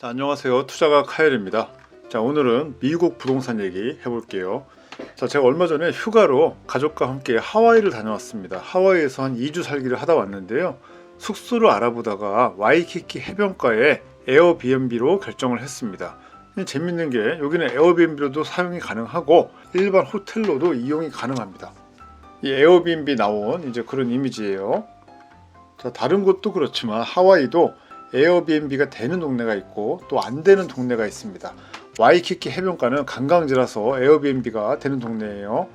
자, 안녕하세요. 투자가 카엘입니다. 자, 오늘은 미국 부동산 얘기 해볼게요. 자, 제가 얼마 전에 휴가로 가족과 함께 하와이를 다녀왔습니다. 하와이에서 한 2주 살기를 하다 왔는데요. 숙소를 알아보다가 와이키키 해변가에 에어비앤비로 결정을 했습니다. 재밌는 게 여기는 에어비앤비로도 사용이 가능하고 일반 호텔로도 이용이 가능합니다. 이 에어비앤비 나온 이제 그런 이미지예요. 자, 다른 곳도 그렇지만 하와이도 에어비앤비가 되는 동네가 있고 또 안 되는 동네가 있습니다. 와이키키 해변가는 관광지라서 에어비앤비가 되는 동네예요.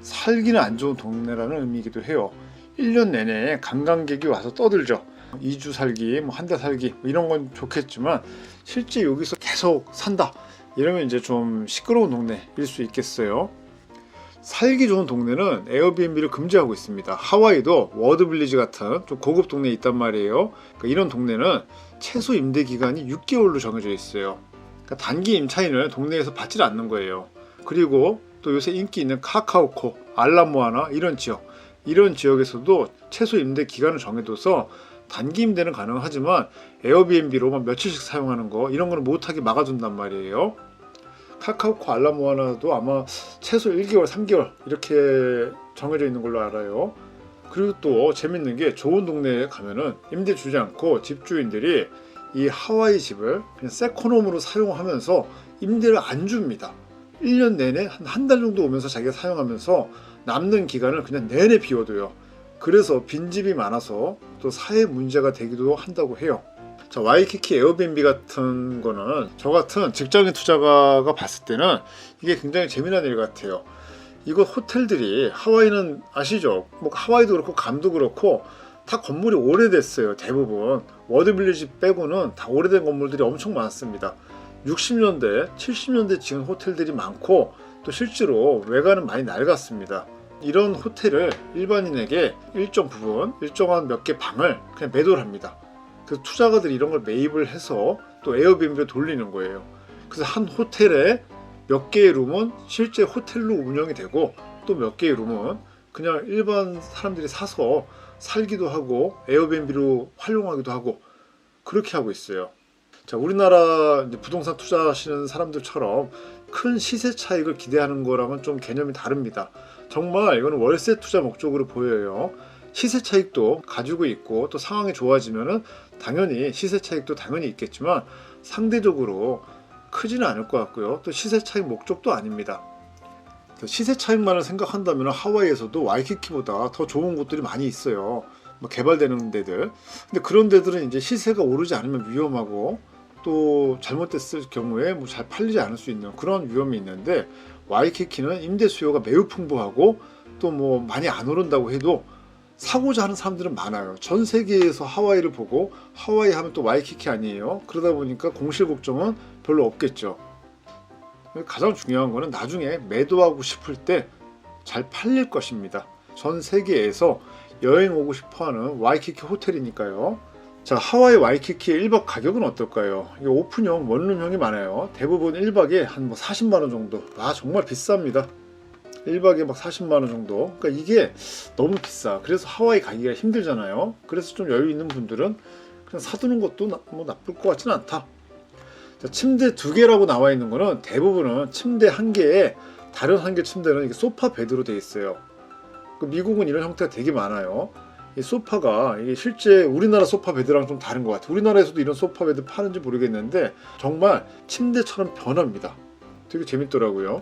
살기는 안 좋은 동네라는 의미이기도 해요. 1년 내내 관광객이 와서 떠들죠. 2주 살기, 뭐 한 달 살기 뭐 이런 건 좋겠지만 실제 여기서 계속 산다. 이러면 이제 좀 시끄러운 동네일 수 있겠어요. 살기 좋은 동네는 에어비앤비를 금지하고 있습니다. 하와이도 워드빌리지 같은 좀 고급 동네에 있단 말이에요. 그러니까 이런 동네는 최소 임대 기간이 6개월로 정해져 있어요. 그러니까 단기 임차인을 동네에서 받지 않는 거예요. 그리고 또 요새 인기 있는 카카오코, 알라모아나 이런 지역, 이런 지역에서도 최소 임대 기간을 정해둬서 단기 임대는 가능하지만 에어비앤비로만 며칠씩 사용하는 거 이런 거는 못하게 막아둔단 말이에요. 카카오코 알라모아나도 아마 최소 1개월, 3개월 이렇게 정해져 있는 걸로 알아요. 그리고 또 재밌는 게 좋은 동네에 가면은 임대 주지 않고 집주인들이 이 하와이 집을 그냥 세컨홈으로 사용하면서 임대를 안 줍니다. 1년 내내 한 한 달 정도 오면서 자기가 사용하면서 남는 기간을 그냥 내내 비워둬요. 그래서 빈집이 많아서 또 사회 문제가 되기도 한다고 해요. 자, 와이키키 에어비앤비 같은 거는 저 같은 직장인 투자가가 봤을 때는 이게 굉장히 재미난 일 같아요. 이거 호텔들이 하와이는 아시죠? 뭐 하와이도 그렇고 감도 그렇고 다 건물이 오래됐어요. 대부분 워드빌리지 빼고는 다 오래된 건물들이 엄청 많습니다. 60년대, 70년대 지은 호텔들이 많고 또 실제로 외관은 많이 낡았습니다. 이런 호텔을 일반인에게 일정 부분, 일정한 몇 개 방을 그냥 매도를 합니다. 그래서 투자가들이 이런 걸 매입을 해서 또 에어비앤비로 돌리는 거예요. 그래서 한 호텔에 몇 개의 룸은 실제 호텔로 운영이 되고 또 몇 개의 룸은 그냥 일반 사람들이 사서 살기도 하고 에어비앤비로 활용하기도 하고 그렇게 하고 있어요. 자, 우리나라 부동산 투자하시는 사람들처럼 큰 시세 차익을 기대하는 거랑은 좀 개념이 다릅니다. 정말 이거는 월세 투자 목적으로 보여요. 시세 차익도 가지고 있고 또 상황이 좋아지면은 당연히 시세 차익도 당연히 있겠지만 상대적으로 크지는 않을 것 같고요. 또 시세 차익 목적도 아닙니다. 시세 차익만을 생각한다면 하와이에서도 와이키키보다 더 좋은 곳들이 많이 있어요. 뭐 개발되는 데들. 근데 그런 데들은 이제 시세가 오르지 않으면 위험하고 또 잘못됐을 경우에 뭐 잘 팔리지 않을 수 있는 그런 위험이 있는데 와이키키는 임대 수요가 매우 풍부하고 또 뭐 많이 안 오른다고 해도 사고자 하는 사람들은 많아요. 전 세계에서 하와이를 보고 하와이 하면 또 와이키키 아니에요. 그러다 보니까 공실 걱정은 별로 없겠죠. 가장 중요한 거는 나중에 매도하고 싶을 때 잘 팔릴 것입니다. 전 세계에서 여행 오고 싶어 하는 와이키키 호텔이니까요. 자, 하와이 와이키키의 1박 가격은 어떨까요? 이게 오픈형, 원룸형이 많아요. 대부분 1박에 한 뭐 40만원 정도. 아, 정말 비쌉니다. 1박에 막 40만원 정도. 그러니까 이게 너무 비싸. 그래서 하와이 가기가 힘들잖아요. 그래서 좀 여유 있는 분들은 그냥 사두는 것도 나, 뭐 나쁠 것 같지는 않다. 자, 침대 두 개라고 나와 있는 거는 대부분은 침대 한 개에 다른 한 개 침대는 이게 소파 베드로 되어 있어요. 그 미국은 이런 형태가 되게 많아요. 이 소파가 이게 실제 우리나라 소파 베드랑 좀 다른 것 같아요. 우리나라에서도 이런 소파 베드 파는지 모르겠는데 정말 침대처럼 변합니다. 되게 재밌더라고요.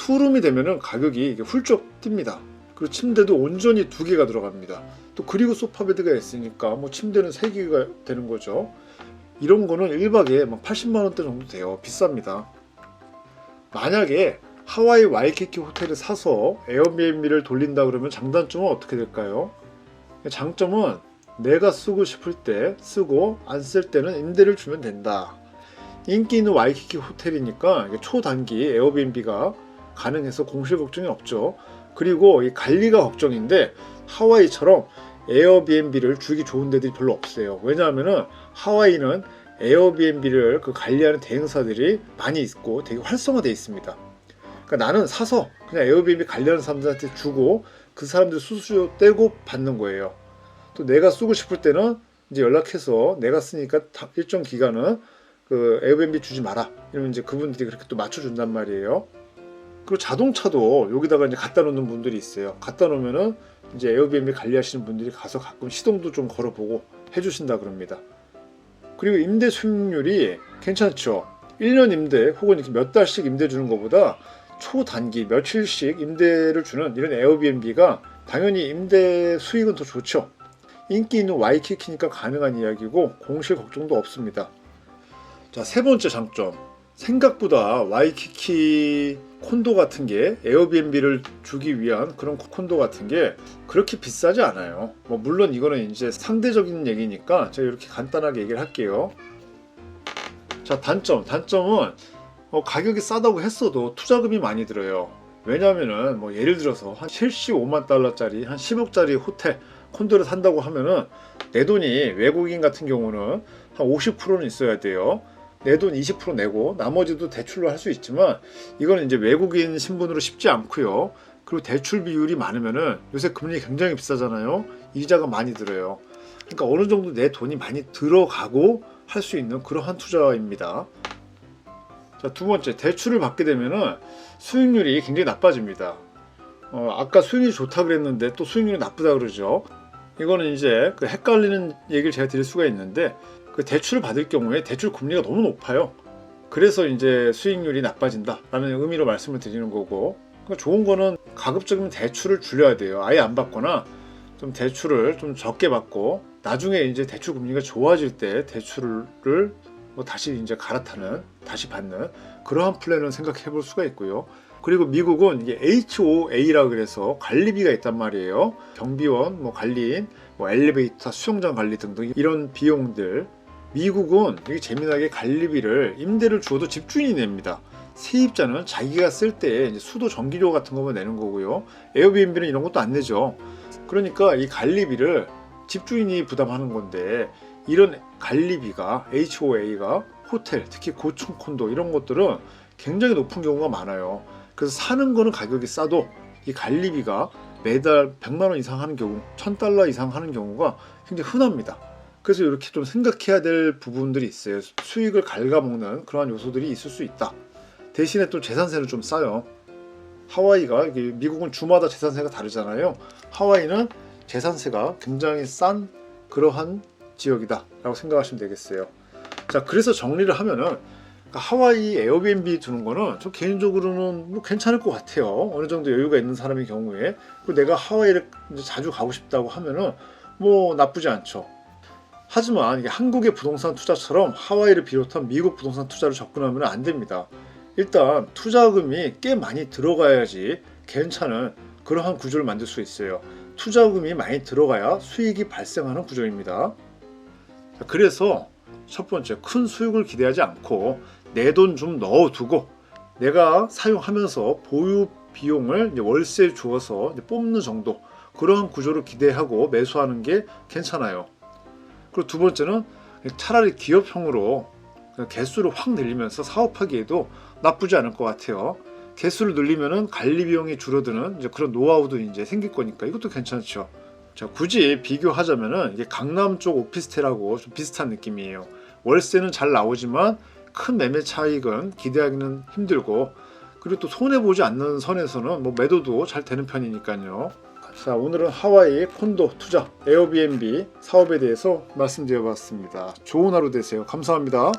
투룸이 되면은 가격이 훌쩍 뜁니다. 그리고 침대도 온전히 두 개가 들어갑니다. 또 그리고 소파 베드가 있으니까 뭐 침대는 세 개가 되는 거죠. 이런 거는 1박에 막 80만 원대 정도 돼요. 비쌉니다. 만약에 하와이 와이키키 호텔을 사서 에어비앤비를 돌린다 그러면 장단점은 어떻게 될까요? 장점은 내가 쓰고 싶을 때 쓰고 안 쓸 때는 임대를 주면 된다. 인기 있는 와이키키 호텔이니까 초단기 에어비앤비가 가능해서 공실 걱정이 없죠. 그리고 이 관리가 걱정인데 하와이처럼 에어비앤비를 주기 좋은 데들이 별로 없어요. 왜냐하면은 하와이는 에어비앤비를 그 관리하는 대행사들이 많이 있고 되게 활성화되어 있습니다. 그러니까 나는 사서 그냥 에어비앤비 관리하는 사람들한테 주고 그 사람들 수수료 떼고 받는 거예요. 또 내가 쓰고 싶을 때는 이제 연락해서 내가 쓰니까 다- 일정 기간은 그 에어비앤비 주지 마라 이러면 이제 그분들이 그렇게 또 맞춰준단 말이에요. 그리고 자동차도 여기다가 이제 갖다 놓는 분들이 있어요. 갖다 놓으면은 이제 에어비앤비 관리하시는 분들이 가서 가끔 시동도 좀 걸어보고 해주신다 그럽니다. 그리고 임대 수익률이 괜찮죠. 1년 임대 혹은 이렇게 몇 달씩 임대 주는 것보다 초단기 며칠씩 임대를 주는 이런 에어비앤비가 당연히 임대 수익은 더 좋죠. 인기 있는 와이키키니까 가능한 이야기고 공실 걱정도 없습니다. 자, 세 번째 장점. 생각보다 와이키키 콘도 같은 게 에어비앤비를 주기 위한 그런 콘도 같은 게 그렇게 비싸지 않아요. 뭐 물론 이거는 이제 상대적인 얘기니까 제가 이렇게 간단하게 얘기를 할게요. 자, 단점. 단점은 어, 가격이 싸다고 했어도 투자금이 많이 들어요. 왜냐하면은 뭐 예를 들어서 한 75만 달러짜리 한 10억짜리 호텔 콘도를 산다고 하면은 내 돈이 외국인 같은 경우는 한 50%는 있어야 돼요. 내 돈 20% 내고 나머지도 대출로 할 수 있지만 이거는 이제 외국인 신분으로 쉽지 않고요. 그리고 대출 비율이 많으면은 요새 금리 굉장히 비싸잖아요. 이자가 많이 들어요. 그러니까 어느 정도 내 돈이 많이 들어가고 할 수 있는 그러한 투자입니다. 자, 두 번째, 대출을 받게 되면은 수익률이 굉장히 나빠집니다. 어, 아까 수익률이 좋다 그랬는데 또 수익률이 나쁘다 그러죠. 이거는 이제 그 헷갈리는 얘기를 제가 드릴 수가 있는데 그 대출을 받을 경우에 대출 금리가 너무 높아요. 그래서 이제 수익률이 나빠진다라는 의미로 말씀을 드리는 거고 그러니까 좋은 거는 가급적이면 대출을 줄여야 돼요. 아예 안 받거나 좀 대출을 좀 적게 받고 나중에 이제 대출 금리가 좋아질 때 대출을 뭐 다시 이제 갈아타는 다시 받는 그러한 플랜을 생각해 볼 수가 있고요. 그리고 미국은 이게 HOA라 그래서 관리비가 있단 말이에요. 경비원, 뭐 관리인, 뭐 엘리베이터, 수영장 관리 등등 이런 비용들. 미국은 이게 재미나게 관리비를 임대를 주어도 집주인이 냅니다. 세입자는 자기가 쓸 때 수도 전기료 같은 거만 내는 거고요. 에어비앤비는 이런 것도 안 내죠. 그러니까 이 관리비를 집주인이 부담하는 건데 이런 관리비가 HOA가 호텔, 특히 고층 콘도 이런 것들은 굉장히 높은 경우가 많아요. 그래서 사는 거는 가격이 싸도 이 관리비가 매달 100만 원 이상 하는 경우, 1000달러 이상 하는 경우가 굉장히 흔합니다. 그래서 이렇게 좀 생각해야 될 부분들이 있어요. 수익을 갉아먹는 그러한 요소들이 있을 수 있다. 대신에 또 재산세는 좀 싸요. 하와이가 미국은 주마다 재산세가 다르잖아요. 하와이는 재산세가 굉장히 싼 그러한 지역이다라고 생각하시면 되겠어요. 자, 그래서 정리를 하면은 그러니까 하와이 에어비앤비 두는 거는 저 개인적으로는 뭐 괜찮을 것 같아요. 어느 정도 여유가 있는 사람의 경우에 그리고 내가 하와이를 자주 가고 싶다고 하면은 뭐 나쁘지 않죠. 하지만 이게 한국의 부동산 투자처럼 하와이를 비롯한 미국 부동산 투자를 접근하면 안 됩니다. 일단 투자금이 꽤 많이 들어가야지 괜찮은 그러한 구조를 만들 수 있어요. 투자금이 많이 들어가야 수익이 발생하는 구조입니다. 자, 그래서 첫 번째 큰 수익을 기대하지 않고 내 돈 좀 넣어두고 내가 사용하면서 보유 비용을 월세 주어서 뽑는 정도 그러한 구조를 기대하고 매수하는 게 괜찮아요. 그리고 두 번째는 차라리 기업형으로 개수를 확 늘리면서 사업하기에도 나쁘지 않을 것 같아요. 개수를 늘리면은 관리 비용이 줄어드는 이제 그런 노하우도 이제 생길 거니까 이것도 괜찮죠. 자, 굳이 비교하자면은 이게 강남 쪽 오피스텔하고 좀 비슷한 느낌이에요. 월세는 잘 나오지만 큰 매매 차익은 기대하기는 힘들고 그리고 또 손해 보지 않는 선에서는 뭐 매도도 잘 되는 편이니까요. 자, 오늘은 하와이 콘도 투자 에어비앤비 사업에 대해서 말씀드려봤습니다. 좋은 하루 되세요. 감사합니다.